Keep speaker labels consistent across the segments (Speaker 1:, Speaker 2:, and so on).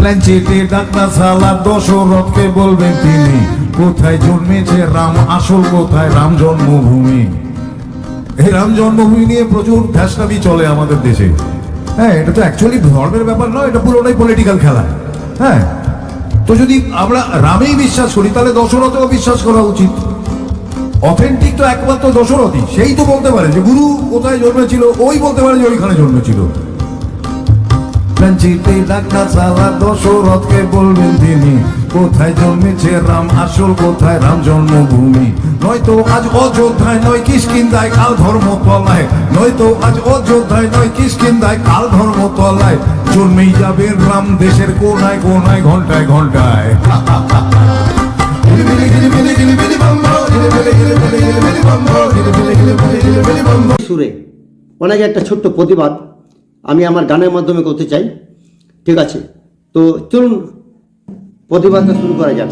Speaker 1: Plan doctor সালা দশরথকে বলবেন তিনি, কোথায় জন্মেছে রাম, আসল কোথায় রাম জন্মভূমি? এই রাম জন্মভূমি নিয়ে প্রচুর ফ্যাসলামি চলে আমাদের দেশে। হ্যাঁ এটা তো অ্যাকচুয়ালি ধর্মের ব্যাপার নয়, এটা পুরোটাই পলিটিক্যাল খেলা। হ্যাঁ তো যদি আমরা রামেই বিশ্বাস করি, তাহলে দশরথেও বিশ্বাস করা উচিত। অথেন্টিক তো একমাত্র দশরথই, সেই তো বলতে পারে যে গুরু কোথায় জন্মেছিল, ওই বলতে পারে যে ওইখানে জন্মেছিল। ডাক্তার দশরথকে বলবেন তিনি। কোথায় জন্মেছে রাম? আসল কোথায় রাম জন্মভূমি? নয়তো আজ অযোধ্যায় নয় কাল নয়তো আজ অযোধ্যায় নয় কাল জন্মেই যাবে রাম দেশের কোনায় কোনায়, ঘন্টায় ঘন্টায়।
Speaker 2: সুরে একটা ছোট্ট প্রতিবাদ। আমি আমার গানের মাধ্যমে করতে চাই। ঠিক আছে? তো চলুন, প্রতিবাদটা শুরু করা যাক।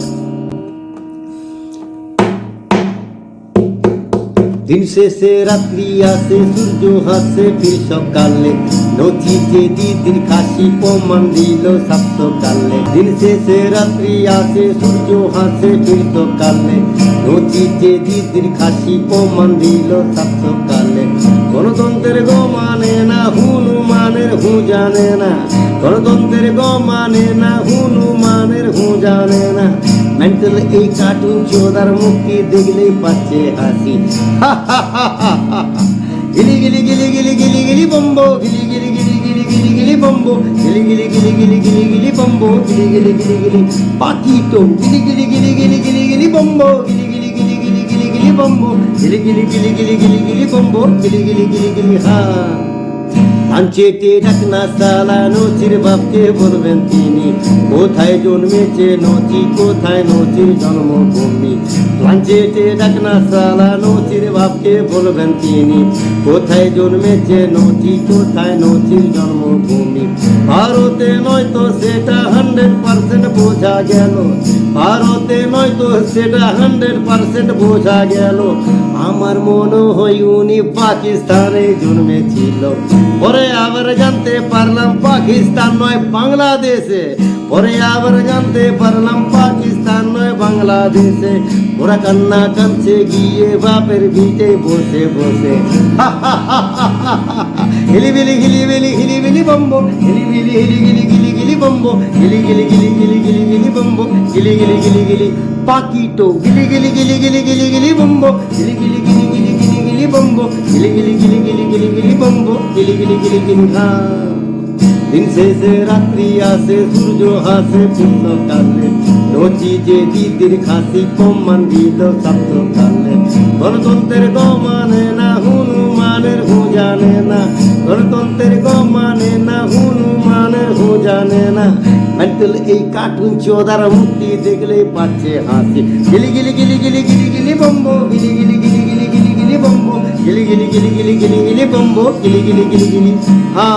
Speaker 2: দিন শেষে রাত্রি আসে, সূর্য হাসে ফির সকালে নচিতে দিদির খাসি প্রমাণ দিল সাত সকালে দিন শেষে রাত্রি আসে, সূর্য হাসে ফির সকালে নচিতে দিদির খাসি প্রমাণ দিল সাত সকালে গণতন্ত্রের গো মানে না হনুমানের হু জানে না গণতন্ত্রের গো মানে না হনুমানের হু জানে না মেন্টাল এই কার্টুন চোদার মুক্তি দেখলেই পাচ্ছে হাসি গিলি গিলি গিলি গিলি গিলি গিলি বম্বো গিলি গিলি গিলি গিলি গিলি গিলি বম্বো গিলি গিলি গিলি গিলি গিলি গিলি বম্বো গিলি গিলি গিলি গিলি পাখি তো গিলি গিলি গিলি গিলি গিলি গিলি বম্বো গিলি গিলি গিলি গিলি গিলি গিলি বম্বো গিলি গিলি গিলি গিলি গিলি গিলি বম্বো গিলি গিলি গিলি গিলি হা লাঞ্চেটে ঢাকনা সালা নচির বাপকে বলবেন তিনি। কোথায় জন্মেছে নচি, কোথায় নচির জন্মভূমি? লাঞ্চেটে ঢাকনা সালা নচির বাপকে বলবেন তিনি। কোথায় জন্মেছে নচি, কোথায় নচির জন্মভূমি? ভারতে নয় তো সেটা হান্ড্রেড পার্সেন্ট বোঝা গেল। ভারতে নয়তো সেটা হান্ড্রেড পার্সেন্ট বোঝা গেল। আমার মনে হয় উনি পাকিস্তানে জন্মেছিল। পরে আবার জানতে পারলাম পাকিস্তান নয় বাংলাদেশে। পরে আবার জানতে পারলাম পাকিস্তান নয় বাংলাদেশে। ওরা কান্না কাঁদছে, গিয়ে বাপের ভিটে বসে বসে। হিলিবিলি হিলিবিলি হিলিবিলি বম্বো। হিলিবিলি হিলি গিলি গিলি গিলি বম্বো। হিলি গিলি গিলি গিলি গিলি গিলি বম্বো। গিলি গিলি গিলি গিলি পাকিটো। গিলি গিলি গিলি গিলি গিলি গিলি বম্বো। গিলি গিলি গিলি গিলি গিলি গিলি বম্বো। গিলি গিলি গিলি গিলি গিলি গিলি গিলি গিলি হা দিন শেষে রাত্রি আসে সূর্য হাসে পূর্ণ কালে নচি যে দিদির খাসি কমান দিল সাপ্ত কালে গণতন্ত্রের গ মানে না হনুমানের হু জানে না গণতন্ত্রের গ মানে না হনুমানের হু জানে না মেন্টাল এই কার্টুন চোদার মুক্তি দেখলে পাচ্ছে হাসি গিলি গিলি গিলি গিলি গিলি গিলি বম্বো গিলি গিলি গিলি গিলি গিলি গিলি বম্বো গিলি গিলি গিলি গিলি গিলি গিলি বম্বো গিলি গিলি গিলি গিলি হা